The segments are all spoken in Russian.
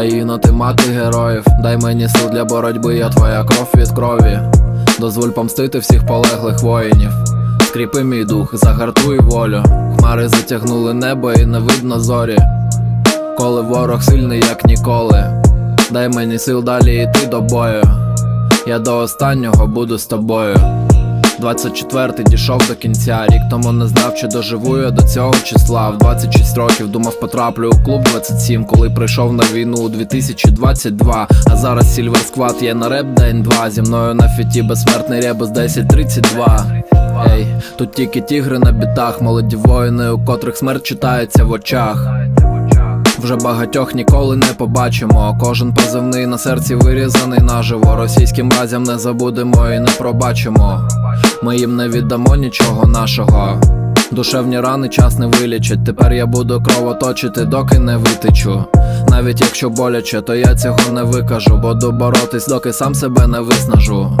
Україно, ти мати героїв, дай мені сил для боротьби, я твоя кров від крові. Дозволь помстити всіх полеглих воїнів. Скріпи мій дух, загартуй волю. Хмари затягнули небо і не видно зорі. Коли ворог сильний, як ніколи. Дай мені сил далі йти до бою. Я до останнього буду з тобою. 24-й дійшов до кінця. Рік тому не знав, чи доживу я до цього числа. В 26 років думав, потраплю у клуб 27, коли прийшов на війну у 2022. А зараз Сільвер Сквад є на реп день два. Зі мною на фіті безсмертний ребус 1032. Ей, тут тільки тігри на бітах, молоді воїни, у котрих смерть читається в очах. Вже багатьох ніколи не побачимо. Кожен позивний на серці вирізаний наживо. Російським мразям не забудемо і не пробачимо. Ми їм не віддамо нічого нашого. Душевні рани час не вилічить. Тепер я буду кровоточити, доки не витечу. Навіть якщо боляче, то я цього не викажу. Буду боротись, доки сам себе не виснажу.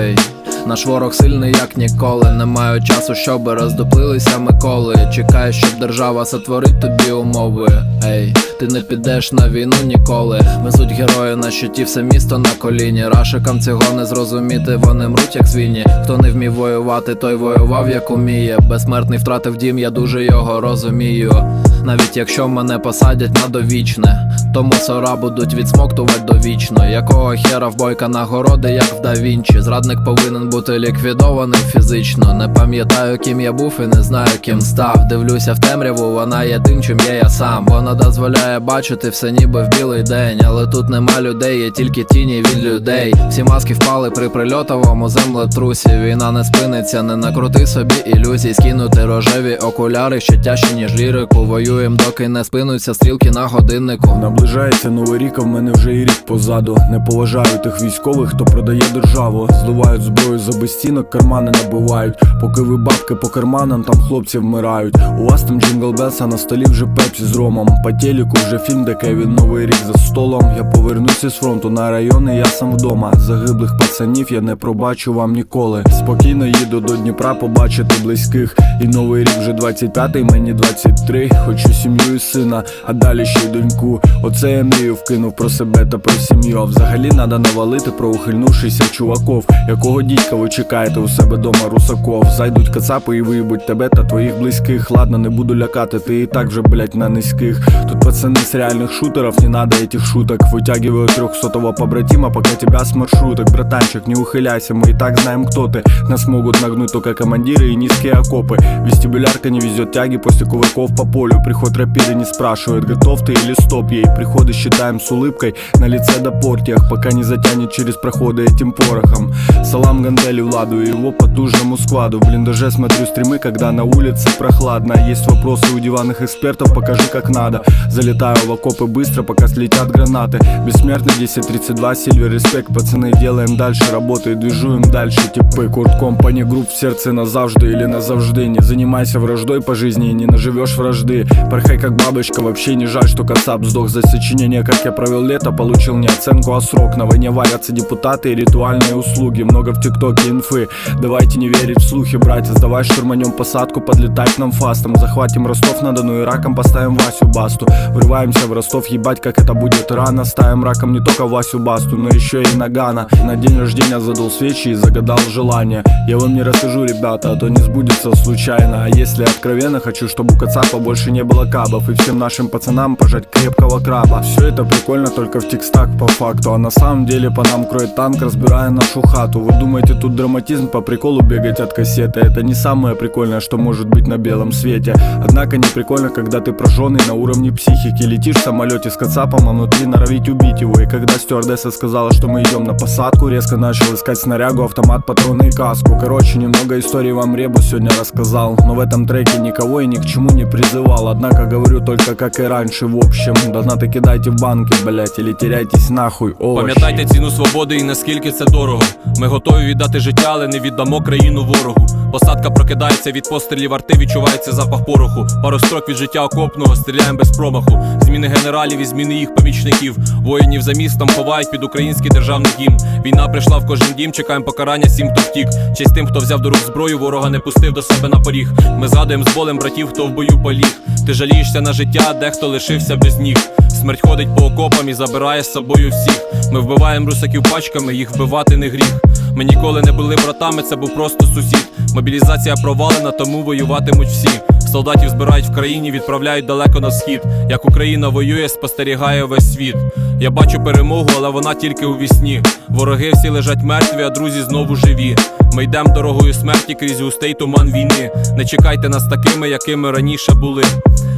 Ей, наш ворог сильний, як ніколи. Не маю часу, щоб роздуплилися Миколи. Чекаю, щоб держава сотворить тобі умови. Ей, ти не підеш на війну ніколи. Везуть герої на щиті, все місто на коліні. Рашикам цього не зрозуміти, вони мруть, як свині. Хто не вмів воювати, той воював, як уміє. Безсмертний втратив дім, я дуже його розумію. Навіть якщо мене посадять на довічне, то мусора будуть відсмоктувати довічно. Якого хера в бойка нагороди, як в Да Вінчі. Зрадник повинен бути ліквідований фізично. Не пам'ятаю, ким я був і не знаю, ким став. Дивлюся в темряву, вона є тим, чим є я сам. Вона дозволяє бачити все ніби в білий день. Але тут нема людей, є тільки тіні від людей. Всі маски впали при прильотовому землетрусі. Війна не спиниться, не накрути собі ілюзій. Скинути рожеві окуляри, ще тяжчі, ніж лірику. Воюєм, доки не спинуться стрілки на годиннику. Наближається новий рік, а в мене вже і рік позаду. Не поважаю тих військових, хто продає державу. Зливають зброю за безцінок, кармани набивають. Поки ви бабки по карманам, там хлопці вмирають. У вас там джингл белс, а на столі вже пепсі з ромом. По телеку вже фільм, де Кевін новий рік за столом. Я повернуся з фронту на райони, я сам вдома. Загиблих пацанів я не пробачу вам ніколи. Спокійно їду до Дніпра побачити близьких. І новий рік вже 25-й, мені 23 Хочу сім'ю і сина, а далі ще й доньку. Оце я мрію вкинув про себе та про сім'ю. А взагалі надо навалити про ухильнувшися чуваков. Якого дідька ви чекаєте у себе дома русаков? Зайдуть кацапи і виїбуть тебе та твоїх близьких. Ладно, не буду лякати, ти і так вже, блять, на низьких. Тут пацаны с реальных шутеров, не надо этих шуток Вытягиваю трехсотого побратима, пока тебя с маршруток Братанчик, не ухиляйся, мы и так знаем, кто ты Нас могут нагнуть только командиры и низкие окопы Вестибулярка не везет тяги после кувырков по полю Приход рапиры не спрашивает, готов ты или стоп ей Приходы считаем с улыбкой на лице до портиях Пока не затянет через проходы этим порохом Салам Ганделю Владу и его потужному складу. В блиндаже смотрю стримы, когда на улице прохладно. Есть вопросы у диванных экспертов, покажи как надо. Залетаю в окопы быстро, пока слетят гранаты. Бессмертный 1032, Сильвер, респект Пацаны, делаем дальше работы и движуем дальше. Типы, Курт Компани, групп в сердце назавжди или назавжди Не занимайся враждой по жизни и не наживешь вражды. Порхай как бабочка, вообще не жаль, что Кацап сдох За сочинение, как я провел лето, получил не оценку, а срок. На войне валятся депутаты и ритуальные услуги. Много в ТикТоке инфы, давайте не верить в слухи, братья. Сдавай штурманем посадку, подлетать нам фастом. Захватим Ростов-на-Дону и раком поставим Васю Басту. Врываемся в Ростов, ебать, как это будет рано. Ставим раком не только Васю Басту, но еще и Нагана. На день рождения задул свечи и загадал желание. Я вам не расскажу, ребята, а то не сбудется случайно. А если откровенно, хочу, чтобы у Кацапа больше не было кабов. И всем нашим пацанам пожать крепкого краба. Все это прикольно только в текстах по факту. А на самом деле по нам кроет танк, разбирая нашу хату. Вы думаете, тут драматизм по приколу бегать от кассеты Это не самое прикольное, что может быть на белом свете Однако не прикольно, когда ты прожженный на уровне психики Летишь в самолете с кацапом, а внутри норовить убить его И когда стюардесса сказала, что мы идем на посадку Резко начал искать снарягу, автомат, патроны и каску Короче, немного историй вам Ребус сегодня рассказал Но в этом треке никого и ни к чему не призывал Однако говорю только как и раньше в общем Донаты кидайте в банки, блять, или теряйтесь нахуй, овощи Пам'ятайте ціну свободи і наскільки це дорого. Ми готові віддати життя, але не віддамо країну ворогу. Посадка прокидається від пострілів арти, відчувається запах пороху. Пару строк від життя окопного, стріляємо без промаху. Зміни генералів і зміни їх помічників. Воїнів за містом ховають під український державний гімн. Війна прийшла в кожен дім, чекаємо покарання всім, хто втік. Честь тим, хто взяв до рук зброю, ворога не пустив до себе на поріг. Ми згадуємо з болем братів, хто в бою поліг. Ти жалієшся на життя, дехто лишився без ніг. Смерть ходить по окопам і забирає з собою всіх. Ми вбиваємо русаків пачками, їх вбивати не гріх. Ми ніколи не були братами, це був просто сусід. Мобілізація провалена, тому воюватимуть всі. Солдатів збирають в країні, відправляють далеко на схід. Як Україна воює, спостерігає весь світ. Я бачу перемогу, але вона тільки у вісні. Вороги всі лежать мертві, а друзі знову живі. Ми йдемо дорогою смерті крізь густий туман війни. Не чекайте нас такими, якими раніше були.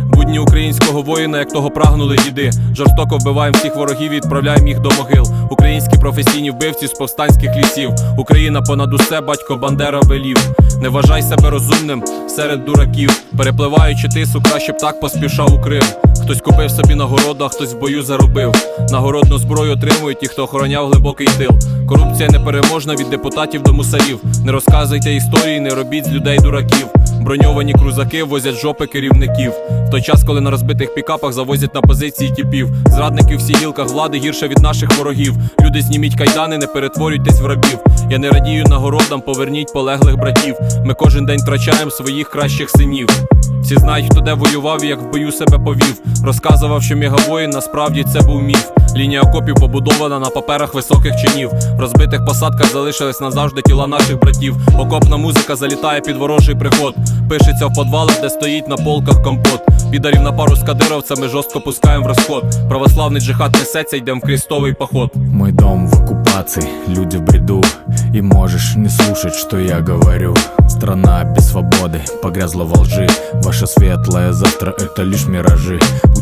Будні українського воїна, як того прагнули діди. Жорстоко вбиваємо всіх ворогів і відправляємо їх до могил. Українські професійні вбивці з повстанських лісів. Україна понад усе, батько Бандера велів. Не вважай себе розумним серед дураків. Перепливаючи тису, краще б так поспішав у Крим. Хтось купив собі нагороду, а хтось в бою заробив. Нагородну зброю отримують ті, хто охороняв глибокий тил. Корупція непереможна від депутатів до мусарів. Не розказуйте історії, не робіть з людей дураків. Броньовані крузаки возять жопи керівників. В той час, коли на розбитих пікапах завозять на позиції тіпів. Зрадники в всіх гілках влади гірше від наших ворогів. Люди, зніміть кайдани, не перетворюйтесь в рабів. Я не радію нагородам, поверніть полеглих братів. Ми кожен день втрачаємо своїх кращих синів. Всі знають, хто де воював і як в бою себе повів. Розказував, що мегавоїн насправді це був міф. Лінія окопів побудована на паперах високих чинів. В розбитих посадках залишились назавжди тіла наших братів. Окопна музика залітає під ворожий приход. Пишеться в подвалах, де стоїть на полках компот. Підарів на пару з кадировцями жорстко пускаємо в розход. Православний джихад несеться, йдем в крестовий поход. Мой дом в оккупации, люди в бреду И можешь не слушать, что я говорю Страна без свободы, погрязла во лжи. Ваше светлое завтра это лишь миражи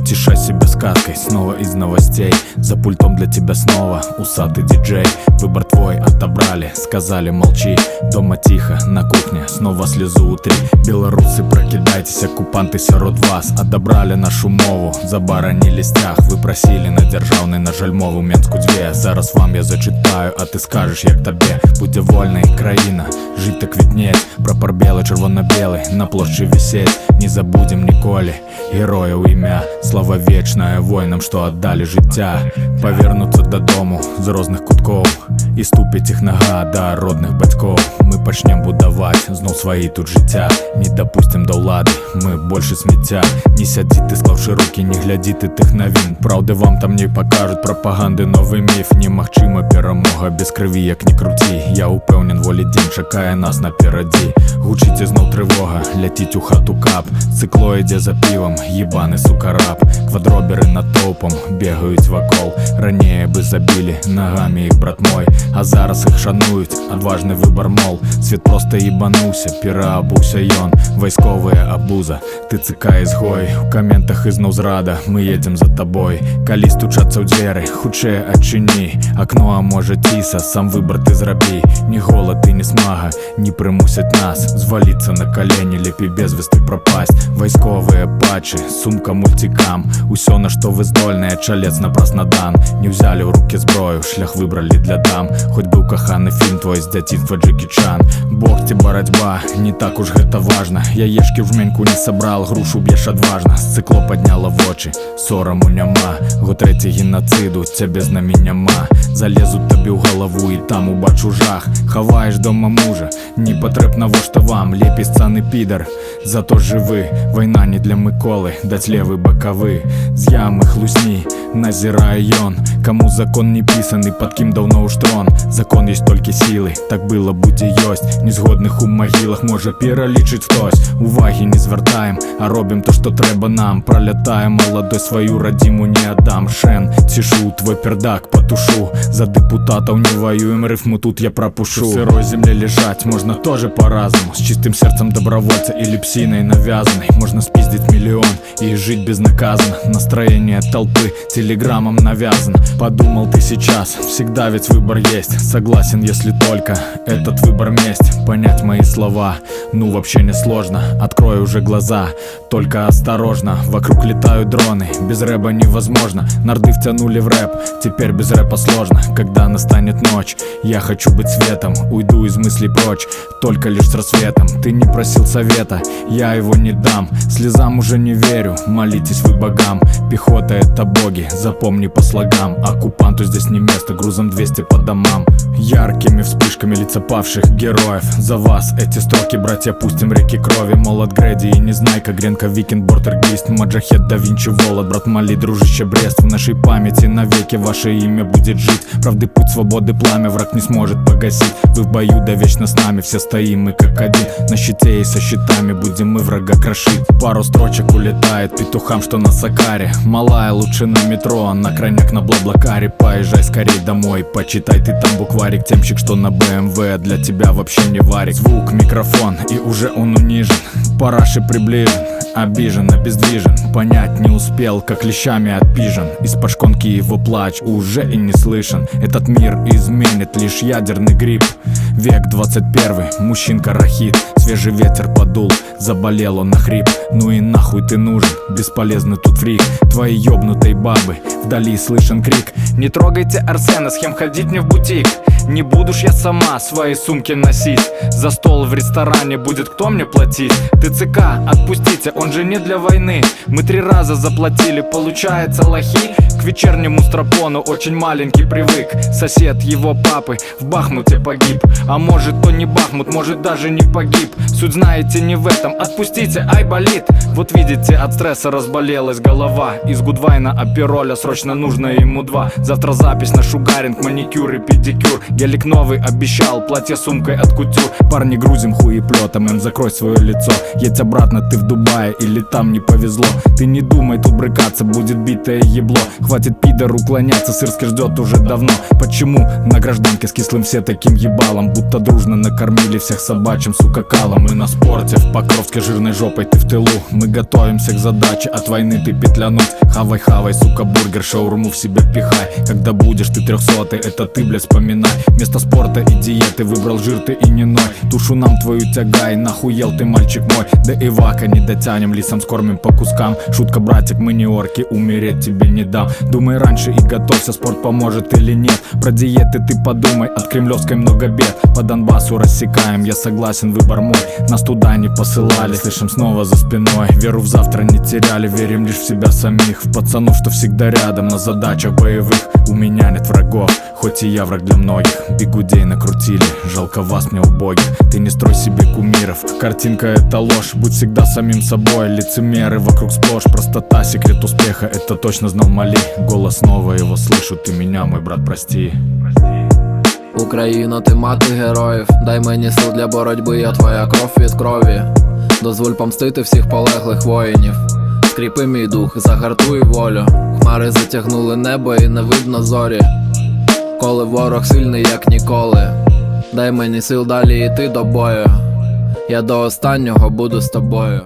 Утешай себя сказкой, снова из новостей За пультом для тебя снова усатый диджей Выбор твой отобрали, сказали молчи Дома тихо, на кухне, снова слезу утри Белорусы, прокидайтесь, оккупанты сирот вас Отобрали нашу мову, забаранили стяг Ви просили на державний, на жаль, мову Менську дві Зараз вам я зачитаю, а ти скажеш, як тобі Буде вольна країна, жить та квітнеть Прапор білий, червоно-білий, на площі висеть Не забудем ніколи героїв ім'я Слава вічна воїнам, що отдали життя Повернуться додому з різних кутков І ступить їх нога до родних батьків Ми почнем будувати знов свої тут життя Не допустим до влади, ми більше сміття Не сядіти, склавши руки, не глядіти тих новин Правди вам там не покажуть пропаганди новий міф Немагчима перемога без крові, як не круті Я упевнен, волі день чекає нас напереді Гучить і знов тривога, летить у хату кап Цикло йде за пивом, їбаний сука раб Квадробери над топом бігають вокол Раніше би забили ногами їх брат мой А зараз їх шанують, одважний вибор мол Світ просто їбанувся, переобувся йон Військовая абуза, ти цика ізгой У коментах і знов зрада, ми їдем за тобой Калі стучаться в двері, худше очини Окно, а може тіса, сам вибор ти зроби Ні голод і ні смага, не примусять нас Звалиться на колені, ліпі безвісти пропасть Військові патчі, сумка мультикам Усё, на що ви здольне, чалець напрасно дан Не взяли в руки зброю, шлях вибрали для дам Хоть був коханий фільм твой з дитинства Джекі Чан Бог ті боротьба, не так уж гэта важно Яєшки в жменьку не собрал, грушу б'єш одважно Сцикло підняло в очі, сорому нема Го третій геноциду, тебе з нами нема Залезуть тобі в голову і там убачу жах Ховаєш дома мужа, не потрібно во що вам Лепі сцани підер, зато живи Війна не для Миколи, дать левий боковий З ями хлусні, назирає йон Кому закон не писаний, под ким давно уж трон Закон есть только силы, так было будь і йость Незгодних у могилах може перелічить хтось Уваги не звертаєм, а робим то, що треба нам Пролетаем молодой свою родиму не отдам Шен, цішу, твой пердак потушу За депутатов не воюем, рифму тут я пропушу В сырой земле лежать можно тоже по-разному С чистым сердцем добровольца или псиной навязанной Можно спиздить миллион и жить безнаказанно Настроение толпы телеграммом навязано Подумал ты сейчас, всегда ведь выбор есть Согласен, если только этот выбор месть Понять мои слова, Ну вообще не сложно, открой уже глаза. Только осторожно, вокруг летают дроны. Без рэба невозможно, нарды втянули в рэп. Теперь без рэпа сложно, когда настанет ночь. Я хочу быть светом, уйду из мыслей прочь. Только лишь с рассветом, ты не просил совета. Я его не дам, слезам уже не верю. Молитесь вы богам, пехота это боги. Запомни по слогам, оккупанту здесь не место. Грузом 200 по домам. Яркими вспышками лица павших героев За вас. Эти строки, братья, пустим реки крови. Молот Грэди и Незнайка, Гренка, Викинг, Бортергейст Маджахет, да Винчи, Волод, брат Мали, дружище Брест. В нашей памяти навеки ваше имя будет жить. Правды путь свободы пламя враг не сможет погасить. Вы в бою, да вечно с нами, все стоим мы как один. На щите и со щитами будем мы врага крошить. Пару строчек улетает петухам, что на Сакаре. Малая лучше на метро, а на крайняк на Блаблакаре. Поезжай скорей домой, почитай ты там букварик Темщик, что на БМВ, для тебя вообще не варик Звук, микрофон, и уже он унижен. Параши приближен, обижен, обездвижен. Понять не успел, как лещами отпижен. Из-под шконки его плач уже и не слышен. Этот мир изменит лишь ядерный грипп. Век 21, мужчинка рахит. Свежий ветер подул, заболел он на хрип. Ну и нахуй ты нужен, бесполезный тут фрик Твои ёбнутой бабы, вдали слышен крик. Не трогайте Арсена, схем ходить не в бутик. Не буду ж я сама свои сумки носить. За стол в ресторане будет кто мне платить? ТЦК, отпустите, он же не для войны. Мы три раза заплатили, получается лохи. К вечернему стропону очень маленький привык. Сосед его папы в Бахмуте погиб. А может то не Бахмут, может даже не погиб. Суть знаете не в этом, отпустите, ай болит. Вот видите, от стресса разболелась голова. Из Гудвайна апероля срочно нужно ему два. Завтра запись на шугаринг, маникюр и педикюр. Гелик новый обещал, платье сумкой от кутюр Парни грузим хуеплетом, им закрой свое лицо. Едь обратно, ты в Дубае или там не повезло. Ты не думай тут брыкаться, будет битое ебло. Хватит пидор уклоняться, сырский ждет уже давно. Почему на гражданке с кислым все таким ебалом? Будто дружно накормили всех собачьим, сука, калом Мы на спорте, в Покровске жирной жопой ты в тылу. Мы готовимся к задаче, от войны ты петлянуть Хавай, хавай, сука, бургер, шаурму в себе пихай. Когда будешь ты трехсотый, это ты, блядь, вспоминай. Вместо спорта и диеты выбрал жир ты и не ной. Душу нам твою тягай, нахуел ты, мальчик мой. Да и вака не дотянем, лисом скормим по кускам. Шутка, братик, мы не орки, умереть тебе не дам. Думай раньше и готовься, спорт поможет или нет. Про диеты ты подумай, от кремлевской много бед. По Донбассу рассекаем, я согласен, выбор мой. Нас туда не посылали, слышим снова за спиной. Веру в завтра не теряли, верим лишь в себя самих В пацанов, что всегда рядом, на задачах боевых У меня нет врагов, хоть и я враг для многих Бегудей накрутили, жалко вас мне убогих Ты не строй себе кумиров, картинка это ложь Будь всегда самим собой, лицемеры вокруг сплошь Простота, секрет успеха, это точно знал Мали Голос снова его слышу, ты меня, мой брат, прости Україна, ти мати героїв, дай мені сил для боротьби, я твоя кров від крові. Дозволь помстити всіх полеглих воїнів. Скріпи мій дух, загартуй волю. Хмари затягнули небо і не видно зорі. Коли ворог сильний, як ніколи. Дай мені сил далі йти до бою. Я до останнього буду з тобою.